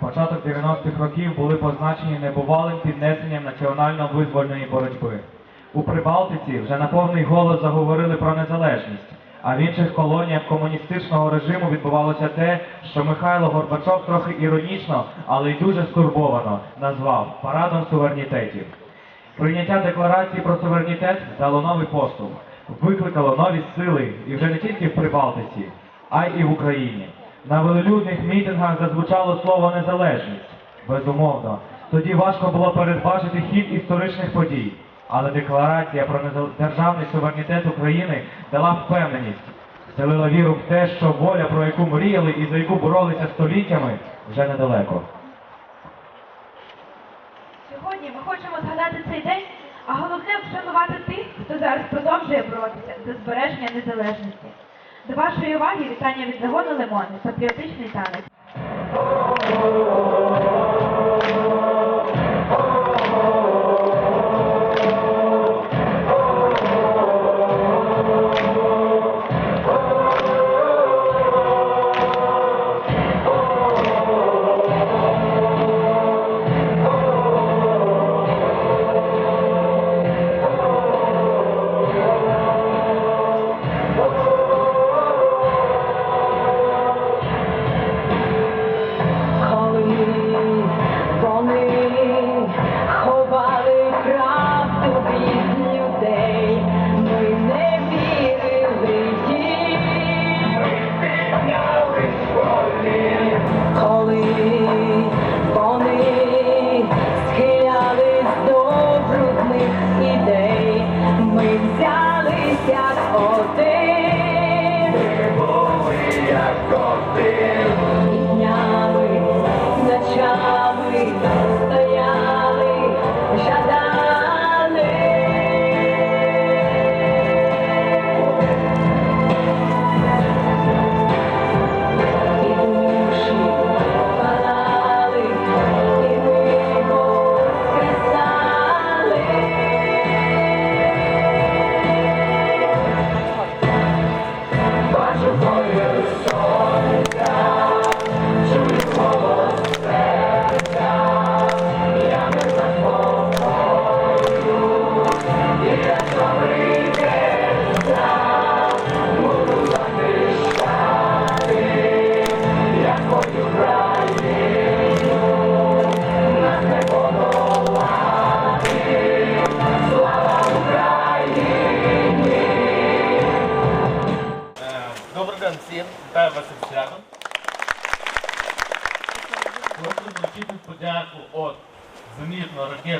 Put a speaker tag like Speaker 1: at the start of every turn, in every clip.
Speaker 1: початок 90-х років були позначені небувалим піднесенням національно-визвольної боротьби. У Прибалтиці вже на повний голос заговорили про незалежність, а в інших колоніях комуністичного режиму відбувалося те, що Михайло Горбачов трохи іронічно, але й дуже стурбовано назвав парадом суверенітетів. Прийняття декларації про суверенітет дало новий поступ, викликало нові сили і вже не тільки в Прибалтиці, а й і в Україні. На велелюдних мітингах зазвучало слово незалежність. Безумовно, тоді важко було передбачити хід історичних подій, але декларація про державний суверенітет України дала впевненість, вселила віру в те, що воля, про яку мріяли і за яку боролися століттями, вже недалеко.
Speaker 2: Сьогодні ми хочемо згадати цей день, а головне вшанувати тих, хто зараз продовжує боротися за збереження незалежності. До вашої уваги вітання від загону Лимони, патріотичний танець.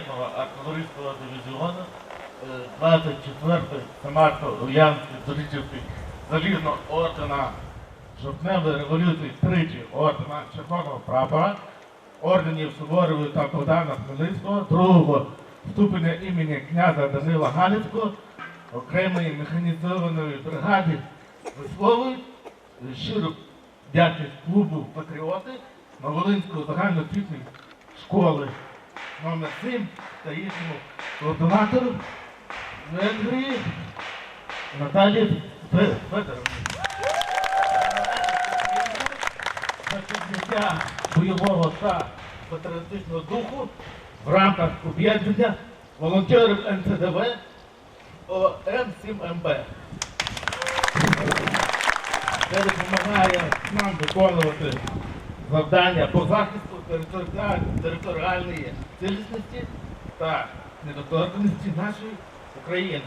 Speaker 3: Зенітно-ракетного артилерійського дивізіону е, 24-ї Самарсько-Ульянської Зорічівської залізного ордена жовтневої революції тричі ордена Червоного прапора, орденів Суворової та Богдана Хмельницького, другого ступеня імені князя Данила Галицького, окремої механізованої бригади висловлюють щиру вдячність клубу Патріоти Новолинської загальноосвітньої школи номер 7 та їхньому координатору Венгрії Наталії Фе- Федоровні. За підняття бойового та патріотичного духу в рамках об'єднання волонтерів НЦДВ ОМ7МБ. Це допомагає нам виконувати завдання по захисту територіаль- територіальної цілісності та недоторканості нашої України.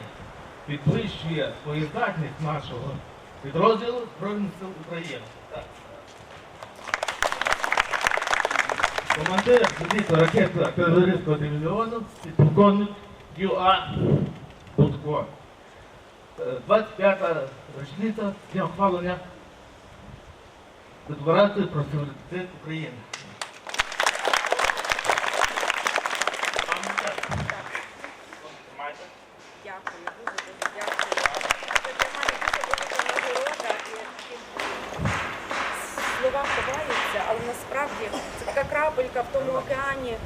Speaker 3: Підвищує боєздатність нашого підрозділу Збройних сил України. Командир зенітно ракетно артилерійського дивізіону, підполковник ЮА Будко. Е, 25-та річниця дня ухвалення Декларації про суверенітет України.
Speaker 4: Дякую, дуже дуже дякую. Слова ховаються, але насправді це така крапелька в тому океані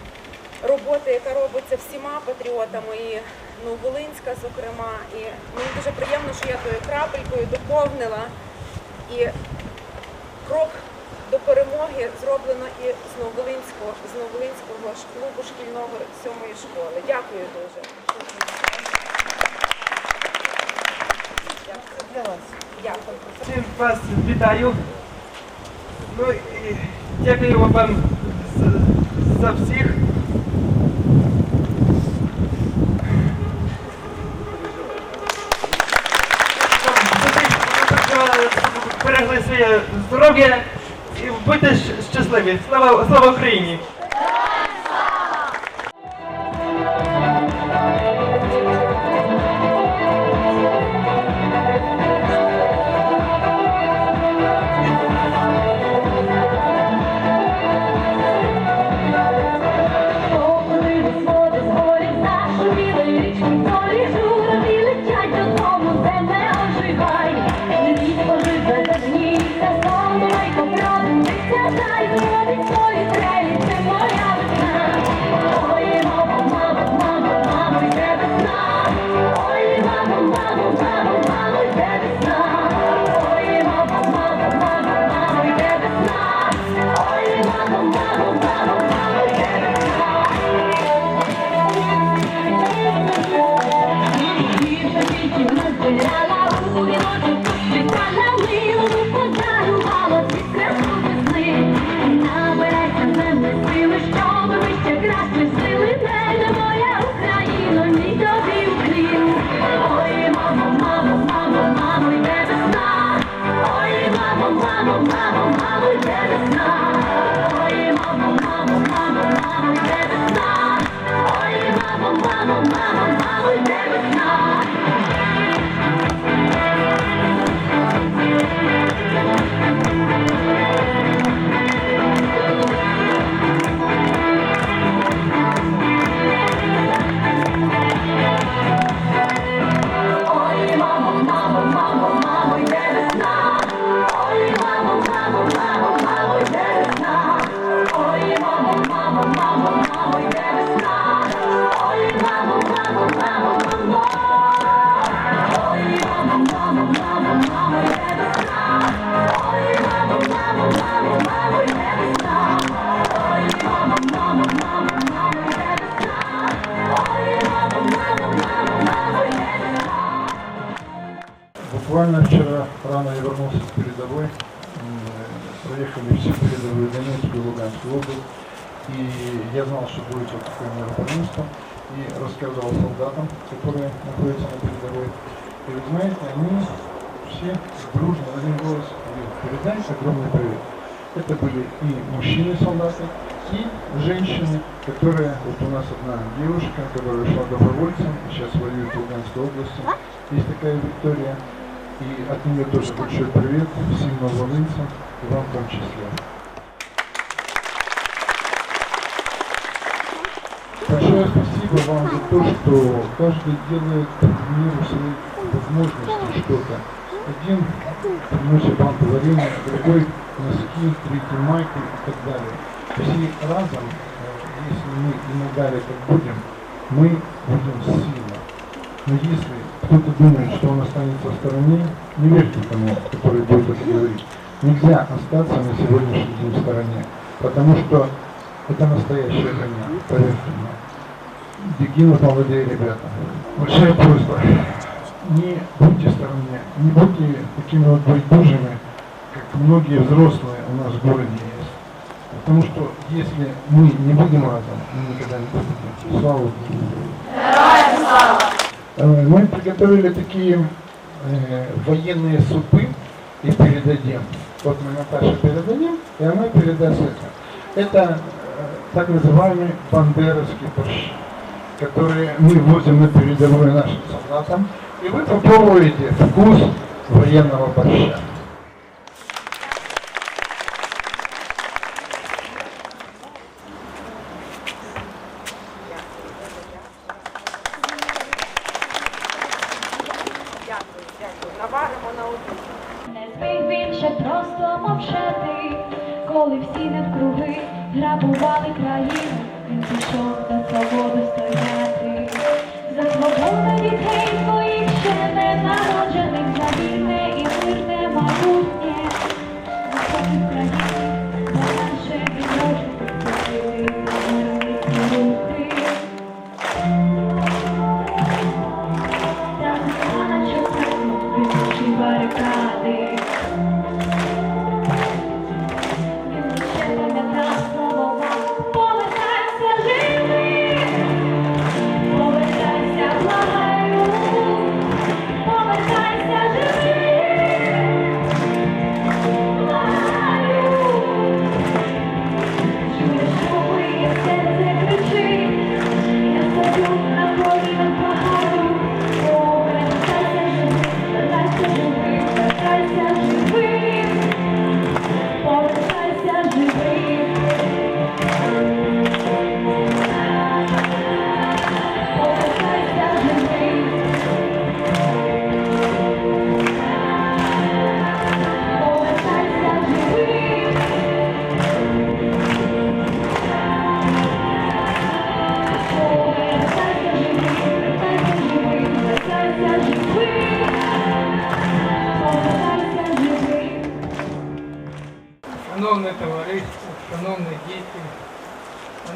Speaker 4: роботи, яка робиться всіма патріотами, і ну, Волинська, зокрема. І мені дуже приємно, що я тою крапелькою доповнила і крок перемоги зроблено і з Новолинського, з Новолинського клубу шкільного сьомої школи. Дякую дуже. Дякую.
Speaker 2: Всім вас вітаю. Ну і дякую вам за всіх. Берегли своє здоров'я будьте щасливі. Слава, слава Україні!
Speaker 5: Рассказывал солдатам, которые находятся на передовой. И вы знаете, они все дружно, один голос передайте огромный привет. Это были и мужчины-солдаты, и женщины, которые, вот у нас одна девушка, которая шла добровольцем, сейчас воюет в Луганской области. Есть такая Виктория. И от нее тоже большой привет всем новолынцам и вам в том числе. Большое спасибо вам за то, что каждый делает в миру своей возможности что-то. Один приносит вам варенье, другой носки, третий майку и так далее. Все разом, э, если мы и надалее так будем, мы будем сильны. Но если кто-то думает, что он останется в стороне, не верьте тому, который будет это говорить. Нельзя остаться на сегодняшний день в стороне, потому что это настоящая война, поверьте мне. Гигинут молодые ребята. Большая просьба. Не будьте в стороне, не будьте такими вот бойдужими, как многие взрослые у нас в городе есть. Потому что если мы не будем разом, мы никогда не победим. Слава Богу. Э, Мы приготовили такие э, военные супы и передадим. Вот мы Наташе передадим, и она передаст это. Это э, так называемый бандеровский борщ, который мы возим на передовую нашим солдатам. И вы попробуете вкус военного борща.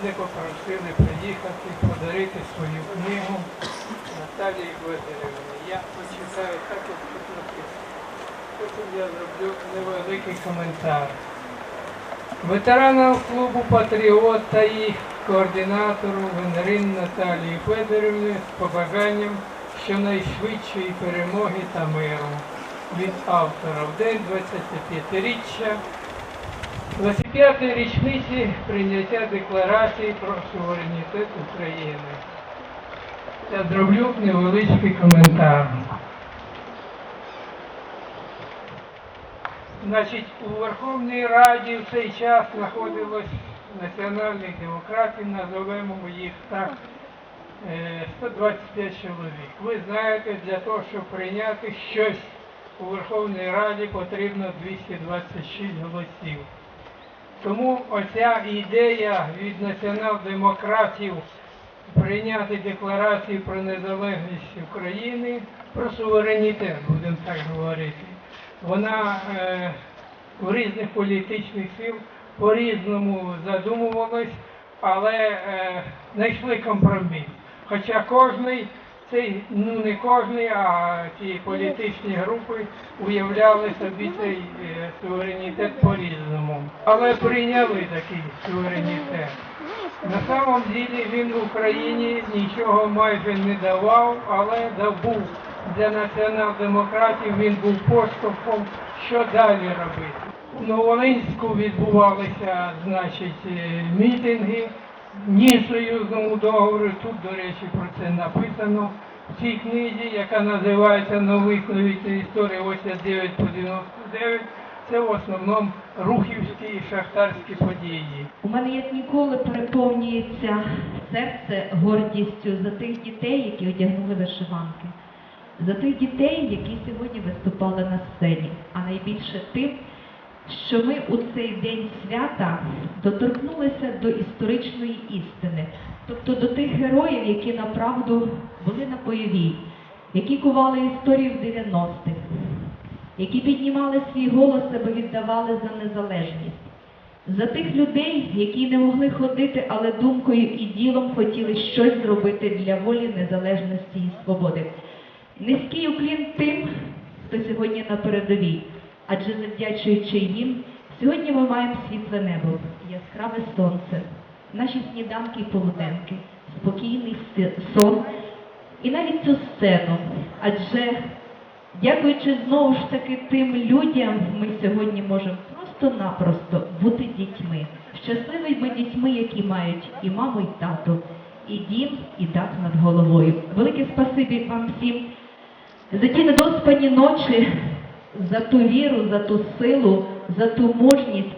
Speaker 6: Мене попросили приїхати подарити свою книгу Наталії Ведеревні. Я почитаю так, як тут написано. Потім я зроблю невеликий коментар. Ветеранам клубу Патріот та їх координатору Венерин Наталії Федорівни з побажанням щонайшвидшої перемоги та миру від автора в день 25-річчя 25-ї річниці прийняття декларації про суверенітет України. Я зроблю невеличкий коментар. Значить, у Верховній Раді в цей час знаходилось національних демократів, назовемо їх так, е, 125 чоловік. Ви знаєте, для того, щоб прийняти щось у Верховній Раді, потрібно 226 голосів. Тому оця ідея від націонал-демократів прийняти декларацію про незалежність України, про суверенітет, будемо так говорити, вона е, в різних політичних сил по-різному задумувалась, але е, знайшли компроміс. Хоча кожний цей, ну не кожний, а ті політичні групи уявляли собі цей е, суверенітет по-різному. Але прийняли такий суверенітет. На самом ділі він в Україні нічого майже не давав, але був для націонал-демократів він був поштовхом, що далі робити. У Новолинську відбувалися, значить, е, мітинги, ні союзному договору. Тут, до речі, про це написано в цій книзі, яка називається Нових новітня історія 89 по 99. Це в основному рухівські і шахтарські події.
Speaker 7: У мене як ніколи переповнюється серце гордістю за тих дітей, які одягнули вишиванки, за тих дітей, які сьогодні виступали на сцені, а найбільше тим, що ми у цей день свята доторкнулися до історичної істини, тобто до тих героїв, які направду були на бойовій, які кували історію в 90-х, які піднімали свій голос, аби віддавали за незалежність. За тих людей, які не могли ходити, але думкою і ділом хотіли щось зробити для волі, незалежності і свободи. Низький уклін тим, хто сьогодні на передовій, адже завдячуючи їм, сьогодні ми маємо світле небо, яскраве сонце, наші сніданки і полуденки, спокійний сон і навіть цю сцену. Адже Дякуючи знову ж таки тим людям, ми сьогодні можемо просто-напросто бути дітьми, щасливими дітьми, які мають і маму, і тату, і дім, і дах над головою. Велике спасибі вам всім за ті недоспані ночі, за ту віру, за ту силу, за ту мужність,